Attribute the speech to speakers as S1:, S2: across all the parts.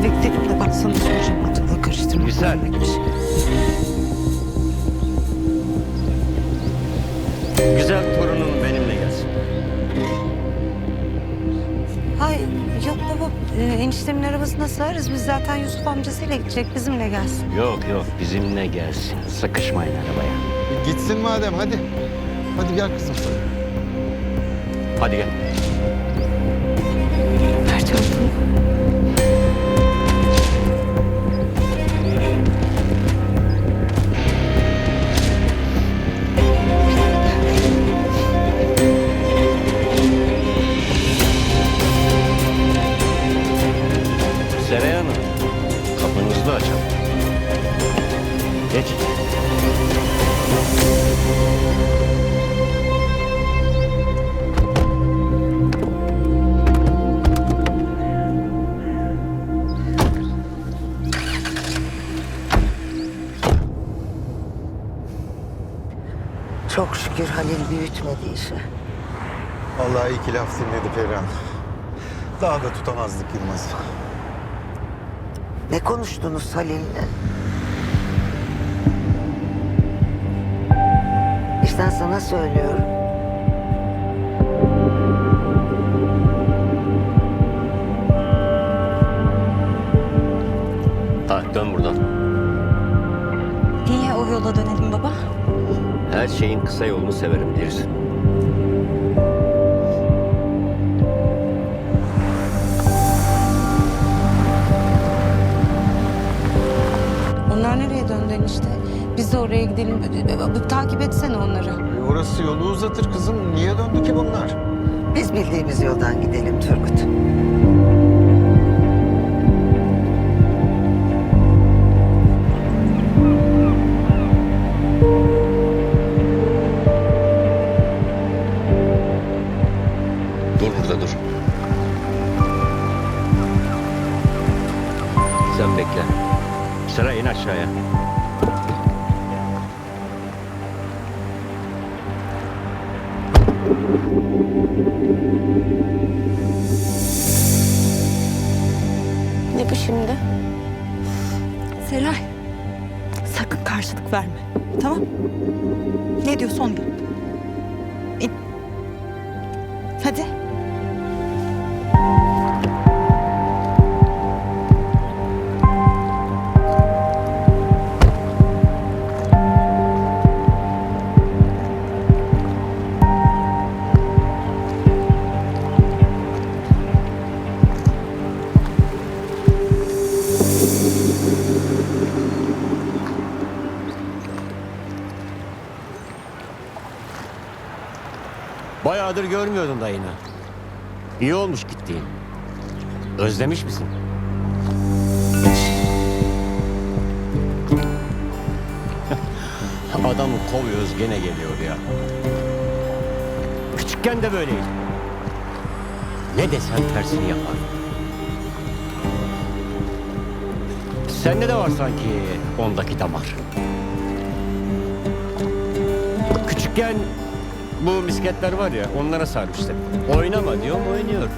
S1: eve gidelim de bak sana soracağım karıştırma.
S2: Güzel. Güzel torunum benimle gelsin.
S1: Hay yok baba e, eniştemin arabasına sığarız. Biz zaten Yusuf amcasıyla gidecek bizimle gelsin.
S2: Yok yok bizimle gelsin. Sıkışmayın arabaya.
S3: Gitsin madem hadi. Hadi gel kızım.
S2: Hadi gel.
S1: Ver çantanı.
S2: Seray Hanım, kapınızı da açalım. Geç.
S4: Çok şükür Halil büyütmedi işi.
S3: Vallahi iki laf dinledi Perihan. Daha da tutamazdık Yılmaz.
S4: Ne konuştunuz Halil'le? İşte sana söylüyorum.
S2: Ha dön buradan.
S1: Niye o yola dönelim baba?
S2: Her şeyin kısa yolunu severim bilirsin.
S1: Onlar nereye döndü enişte? Biz de oraya gidelim. Takip etsene onları.
S3: E, orası yolu uzatır kızım. Niye döndü ki bunlar?
S4: Biz bildiğimiz yoldan gidelim Turgut.
S2: Dur burada dur. Sen bekle. Sıra in aşağıya.
S5: Ne bu şimdi?
S6: Seray, sakın karşılık verme. Tamam? Ne diyorsun onu yap. İn. Hadi.
S2: Bayağıdır görmüyordum dayını. İyi olmuş gittiğin. Özlemiş misin? Adamı kovuyoruz gene geliyor ya. Küçükken de böyleydi. Ne desen tersini yapar. Sende de var sanki ondaki damar. Küçükken bu misketler var ya onlara sarmıştım. Oynama diyorum oynuyor.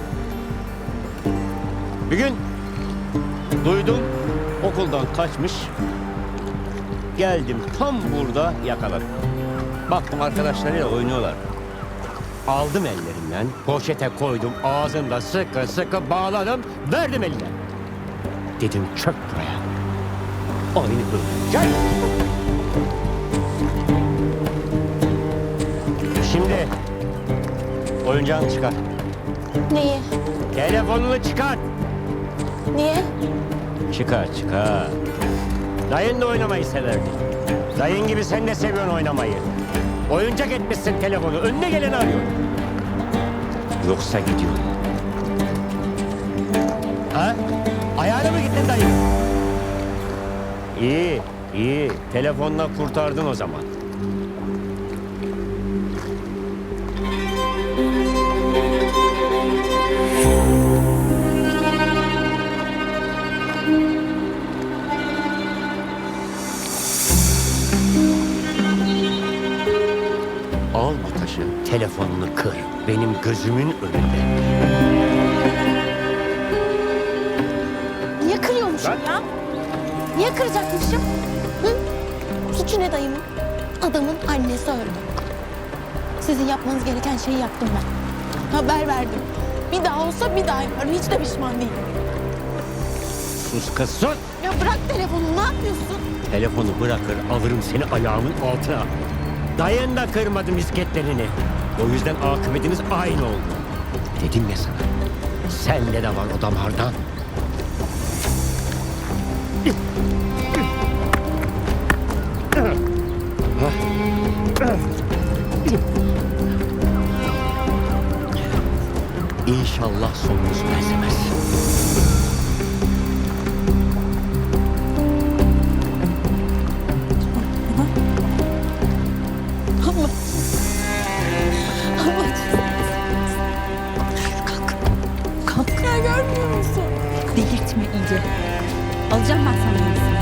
S2: Bir gün duydum okuldan kaçmış. Geldim tam burada yakaladım. Baktım arkadaşlarıyla oynuyorlar. Aldım ellerinden, poşete koydum, ağzında sıkı sıkı bağladım, verdim eline. Dedim çök buraya. Aynı böyle. Gel. Şimdi oyuncağını çıkar.
S5: Neyi?
S2: Telefonunu çıkar.
S5: Niye?
S2: Çıkar çıkar. Dayın da oynamayı severdi. Dayın gibi sen de seviyorsun oynamayı. Oyuncak etmişsin telefonu. Önüne geleni arıyor. Yoksa gidiyor. Ha? Ayağına mı gittin dayı? İyi, iyi. Telefonla kurtardın o zaman. Al bu taşı, telefonunu kır. Benim gözümün önünde.
S5: Niye kırıyorsun kıracakmışım ya? Niye kıracakmışım? Hı? Suçu ne dayımın? Adamın annesi öldü. Sizin yapmanız gereken şeyi yaptım ben. Haber verdim. Bir daha olsa bir daha yaparım. Hiç de pişman değilim.
S2: Sus kız sus.
S5: Ya bırak telefonu ne yapıyorsun?
S2: Telefonu bırakır alırım seni ayağımın altına. Dayan da kırmadım misketlerini. O yüzden akıbetiniz aynı oldu. Dedim ya sana. Sende de var o damardan. İnşallah sonunuz benzemez.
S6: İyice. Alacağım ben sana.